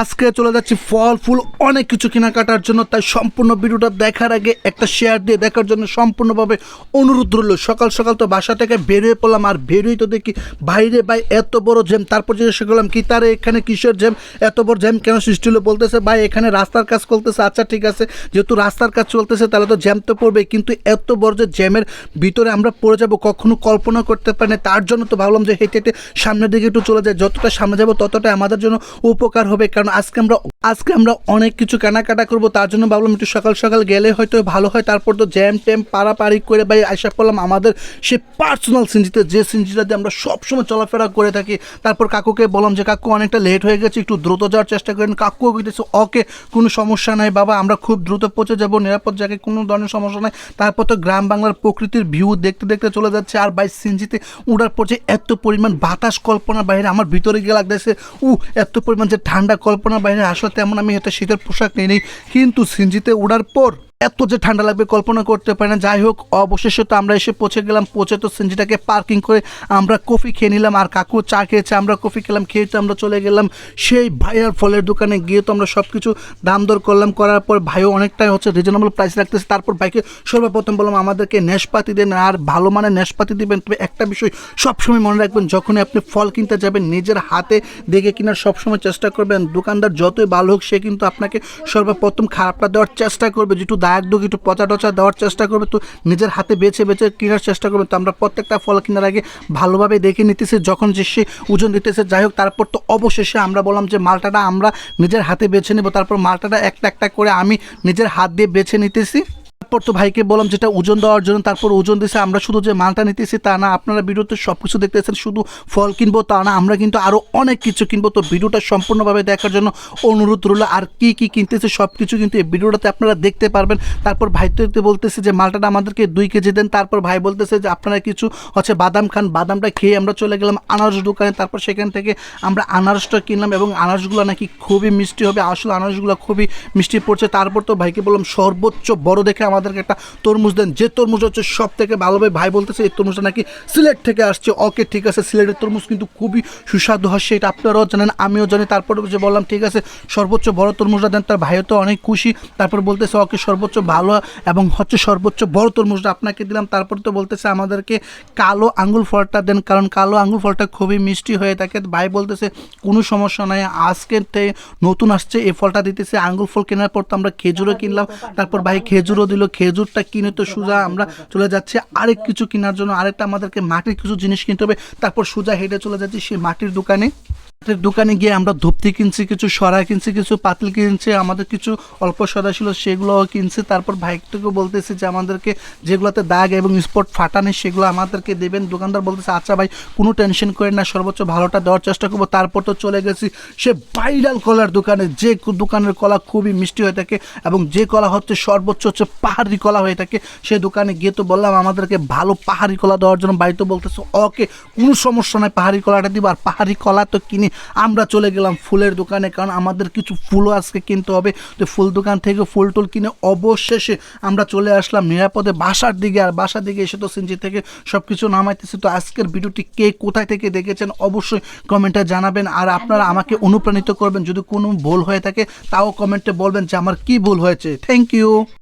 আজকে চলে যাচ্ছি ফল, ফুল, অনেক কিছু কেনাকাটার জন্য, তাই সম্পূর্ণ ভিডিওটা দেখার আগে একটা শেয়ার দিয়ে দেখার জন্য সম্পূর্ণভাবে অনুরোধ রইল। সকাল সকাল তো বাসা থেকে বেরিয়ে পড়লাম, আর বেরিয়ে তো দেখি বাইরে ভাই এত বড় জ্যাম। তারপর জিজ্ঞেস করলাম, কি তার, এখানে কিসের জ্যাম? এত বড় জ্যাম কেন সৃষ্টি হলো? বলতেছে, ভাই, এখানে রাস্তার কাজ চলতেছে। আচ্ছা ঠিক আছে। যেহেতু রাস্তার কাজ চলতেছে, তাহলে তো জ্যাম তো পড়বে কিন্তু এত বড় যে জ্যামের ভিতরে আমরা পড়ে যাব, কখনো কল্পনা করতে পারি না তার জন্য তো ভাবলাম যে হেঁটে হেঁটে সামনের দিকে একটু চলে যায় যতটা সামনে যাব ততটা আমাদের জন্য উপকার হবে। কারণ আজকে আমরা আজকে আমরা অনেক কিছু কেনাকাটা করব, তার জন্য ভাবলাম একটু সকাল সকাল গেলে হয়তো ভালো হয়, তারপর তো জ্যাম ট্যাম পাড়াপাড়ি করে ভাই আশা করলাম আমাদের সে পার্সোনাল সিনজিতে, যে সিনজিটা দিয়ে আমরা সবসময় চলাফেরা করে থাকি। তারপর কাকুকে বললাম যে, কাকু, অনেকটা লেট হয়ে গেছে, একটু দ্রুত যাওয়ার চেষ্টা করেন। কাকুও বলতেছে ওকে, কোনো সমস্যা নাই বাবা, আমরা খুব দ্রুত পৌঁছে যাব, নিরাপদ জায়গায় কোনো ধরনের সমস্যা নাই। তারপর তো গ্রাম বাংলার প্রকৃতির ভিউ দেখতে দেখতে চলে যাচ্ছে, আর বাই সিনজিতে উড়ার পর যে এত পরিমাণ বাতাস কল্পনার বাইরে আমার ভিতরে গিয়ে লাগতেছে উ এত পরিমাণ যে ঠান্ডা কল্পনার বাইরে আসলে তেমন আমি হয়তো শীতের পোশাক নিয়ে নিই কিন্তু সিনজিতে ওড়ার পর এত যে ঠান্ডা লাগবে কল্পনা করতে পারি না। যাই হোক, অবশেষে তো আমরা এসে পৌঁছে গেলাম। পৌঁছে তো সিনজিটাকে পার্কিং করে আমরা কফি খেয়ে নিলাম। আর কাকু চা খেয়েছে, আমরা কফি খেলাম খেয়ে তো আমরা চলে গেলাম সেই ভাইয়ার ফলের দোকানে। গিয়ে তো আমরা সব কিছু দাম দর করলাম। করার পর ভাইও অনেকটাই হচ্ছে রিজনেবল প্রাইস রাখতেছে। তারপর ভাইকে সর্বপ্রথম বললাম, আমাদেরকে নেশপাতি দেন আর ভালো মানের নেশপাতি দিবেন। তবে একটা বিষয় সবসময় মনে রাখবেন, যখনই আপনি ফল কিনতে যাবেন, নিজের হাতে দেখে কেনার সবসময় চেষ্টা করবেন। দোকানদার যতই ভালো হোক, সে কিন্তু আপনাকে সর্বপ্রথম খারাপটা দেওয়ার চেষ্টা করবে। যেটু দায়ক দুঃখ একটু পচা টচা দেওয়ার চেষ্টা করবে, তো নিজের হাতে বেছে বেছে কেনার চেষ্টা করবে। তো আমরা প্রত্যেকটা ফল কেনার আগে ভালোভাবে দেখে নিতেছি, যখন যে সে ওজন দিতেছে, যাই হোক, তারপর তো অবশেষে আমরা বললাম যে মালটাটা আমরা নিজের হাতে বেছে নেব। তারপর মালটাটা একটা একটা করে আমি নিজের হাত দিয়ে বেছে নিতেছি। তারপর তো ভাইকে বললাম যেটা ওজন দেওয়ার জন্য, তারপর ওজন দিয়েছে আমরা শুধু যে মালটা নিতেছি তা না, আপনারা ভিডিওতে সব কিছু দেখতেছেন, শুধু ফল কিনবো তা না, আমরা কিন্তু আরও অনেক কিছু কিনবো। তো ভিডিওটা সম্পূর্ণভাবে দেখার জন্য অনুরোধ রইল, আর কি কি কিনতেছে সব কিছু কিন্তু এই ভিডিওটাতে আপনারা দেখতে পারবেন। তারপর ভাই তো বলতেছে যে মালটাটা আমাদেরকে দুই কেজি দেন, তারপর ভাই বলতেছে যে আপনারা কিছু হচ্ছে বাদাম খান, বাদামটা খেয়ে আমরা চলে গেলাম আনারস দোকানে, তারপর সেখান থেকে আমরা আনারসটা কিনলাম এবং আনারসগুলো নাকি খুবই মিষ্টি হবে, আসলে আনারসগুলো খুবই মিষ্টি পড়ছে। তারপর তো ভাইকে বললাম সর্বোচ্চ বড় দেখে আমাদেরকে একটা তরমুজ দেন। যে তরমুজ হচ্ছে সব থেকে ভালোভাবে ভাই বলতেছে এই তরমুজটা নাকি সিলেট থেকে আসছে। ওকে, ঠিক আছে, সিলেটের তরমুজ কিন্তু খুবই সুস্বাদু হয়, সেটা আপনারাও জানেন, আমিও জানি। তারপরে যে বললাম, ঠিক আছে, সর্বোচ্চ বড় তরমুজটা দেন, তার ভাইও তো অনেক খুশি। তারপর বলতেছে, ওকে, সর্বোচ্চ ভালো এবং হচ্ছে সর্বোচ্চ বড় তরমুজটা আপনাকে দিলাম। তারপর তো বলতেছে আমাদেরকে কালো আঙ্গুল ফলটা দেন, কারণ কালো আঙ্গুল ফলটা খুবই মিষ্টি হয়ে থাকে। ভাই বলতেছে, কোনো সমস্যা নাই, আজকে থেকে নতুন আসছে, এই ফলটা দিতেছে। আঙ্গুল ফল কেনার পর তো আমরা খেজুরও কিনলাম। তারপর ভাই খেজুরও দিল খেজুরটা কিনে তো সোজা আমরা চলে যাচ্ছি আরেক কিছু কেনার জন্য। আরেকটা আমাদেরকে মাটির কিছু জিনিস কিনতে হবে। তারপর সোজা হেঁটে চলে যাচ্ছি সেই মাটির দোকানে। দোকানে গিয়ে আমরা ধুপতি কিনছি, কিছু সরা কিনছি, কিছু পাতিল কিনছি, আমাদের কিছু অল্প সরা ছিল সেগুলোও কিনছি। তারপর ভাইকটাকে বলতেছি যে আমাদেরকে যেগুলোতে দাগ এবং স্পট ফাটা নেই, সেগুলো আমাদেরকে দেবেন। দোকানদার বলতেছে আচ্ছা ভাই, কোনো টেনশন করেন না, সর্বোচ্চ ভালোটা দেওয়ার চেষ্টা করব। তারপর তো চলে গেছি সে ভাইরাল কলার দোকানে, যে দোকানের কলা খুবই মিষ্টি হয়ে থাকে এবং যে কলা হচ্ছে সর্বোচ্চ হচ্ছে পাহাড়ি কলা হয়ে থাকে, সে দোকানে গিয়ে তো বললাম, আমাদেরকে ভালো পাহাড়ি কলা দেওয়ার জন্য। বাড়িতে বলতেছে, ওকে, কোনো সমস্যা নাই, পাহাড়ি কলাটা দিব। আর পাহাড়ি কলা তো কিনে আমরা চলে গেলাম ফুলের দোকানে, কারণ আমাদের কিছু ফুলও আজকে কিনতে হবে। তো ফুল দোকান থেকে ফুল টুল কিনে অবশেষে আমরা চলে আসলাম নিরাপদে বাসার দিকে, আর বাসার দিকে এসে তো সিনজি থেকে সব কিছু নামাইতেছি। তো আজকের ভিডিওটি কে কোথায় থেকে দেখেছেন অবশ্যই কমেন্টে জানাবেন, আর আপনারা আমাকে অনুপ্রাণিত করবেন যদি কোনো ভুল হয়ে থাকে, তাও কমেন্টে বলবেন যে আমার কি ভুল হয়েছে। Thank you